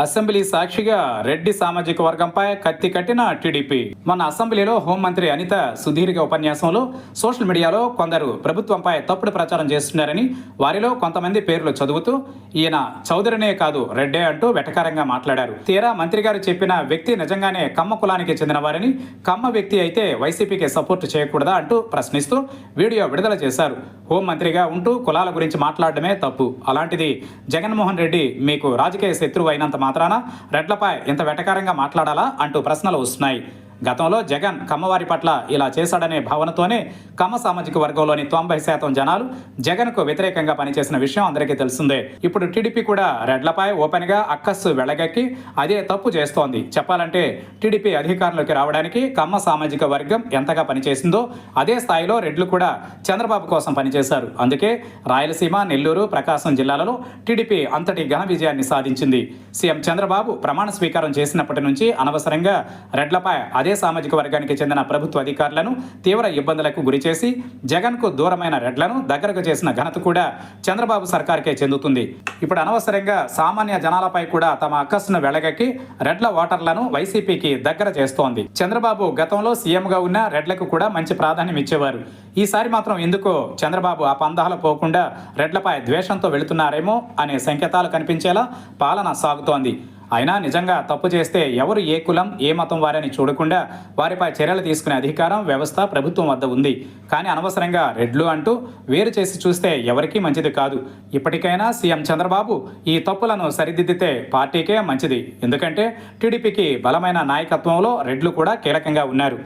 Assembly సాక్షిగా రెడ్డి సామాజిక వర్గంపై కత్తి కట్టిన టీడీపీ. మన అసెంబ్లీలో హోంమంత్రి అనిత సుదీర్ఘ ఉపన్యాసంలో సోషల్ మీడియాలో కొందరు ప్రభుత్వంపై తప్పుడు ప్రచారం చేస్తున్నారని వారిలో కొంతమంది పేర్లు చదువుతూ ఈయన చౌదరినే కాదు రెడ్డే అంటూ వెటకారంగా మాట్లాడారు. తీరా మంత్రి గారు చెప్పిన వ్యక్తి నిజంగానే కమ్మ కులానికి చెందిన వారని కమ్మ వ్యక్తి అయితే వైసీపీకి సపోర్ట్ చేయకూడదా అంటూ ప్రశ్నిస్తూ వీడియో విడుదల చేశారు. హోంమంత్రిగా ఉంటూ కులాల గురించి మాట్లాడడమే తప్పు. అలాంటిది జగన్మోహన్ రెడ్డి మీకు రాజకీయ శత్రువు అయినంత మాత్రాన రెడ్లపై ఇంత వెటకారంగా మాట్లాడాలా అంటూ ప్రశ్నలు వస్తున్నాయి. గతంలో జగన్ కమ్మవారి పట్ల ఇలా చేశాడనే భావనతోనే కమ్మ సామాజిక వర్గంలోని తొంభై శాతం జనాలు జగన్కు వ్యతిరేకంగా పనిచేసిన విషయం అందరికీ తెలిసిందే. ఇప్పుడు టీడీపీ కూడా రెడ్లపై ఓపెన్గా అక్కస్సు వెళ్ళగక్కి అదే తప్పు చేస్తోంది. చెప్పాలంటే టీడీపీ అధికారంలోకి రావడానికి కమ్మ సామాజిక వర్గం ఎంతగా పనిచేసిందో అదే స్థాయిలో రెడ్లు కూడా చంద్రబాబు కోసం పనిచేశారు. అందుకే రాయలసీమ నెల్లూరు ప్రకాశం జిల్లాలలో టీడీపీ అంతటి ఘన విజయాన్ని సాధించింది. సీఎం చంద్రబాబు ప్రమాణ స్వీకారం చేసినప్పటి నుంచి అనవసరంగా రెడ్లపై అదే సామాజిక వర్గానికి చెందిన ప్రభుత్వ అధికారులను తీవ్ర ఇబ్బందులకు గురిచేసి జగన్కు దూరమైన రెడ్లను దగ్గరకు చేసిన ఘనత కూడా చంద్రబాబు సర్కార్కే చెందుతుంది. ఇప్పుడు అనవసరంగా సామాన్య జనాలపై కూడా తమ అక్కస్సును వెళ్ళగక్కి రెడ్ల ఓటర్లను వైసీపీకి దగ్గర చేస్తోంది. చంద్రబాబు గతంలో సీఎంగా ఉన్న రెడ్లకు కూడా మంచి ప్రాధాన్యం ఇచ్చేవారు. ఈసారి మాత్రం ఎందుకో చంద్రబాబు ఆ పందాలు పోకుండా రెడ్లపై ద్వేషంతో వెళుతున్నారేమో అనే సంకేతాలు కనిపించేలా పాలన సాగుతోంది. అయినా నిజంగా తప్పు చేస్తే ఎవరు ఏ కులం ఏ మతం వారని చూడకుండా వారిపై చర్యలు తీసుకునే అధికారం వ్యవస్థ ప్రభుత్వం వద్ద ఉంది. కానీ అనవసరంగా రెడ్లు అంటూ వేరు చేసి చూస్తే ఎవరికీ మంచిది కాదు. ఇప్పటికైనా సీఎం చంద్రబాబు ఈ తప్పులను సరిదిద్దితే పార్టీకే మంచిది. ఎందుకంటే టీడీపీకి బలమైన నాయకత్వంలో రెడ్లు కూడా కీలకంగా ఉన్నారు.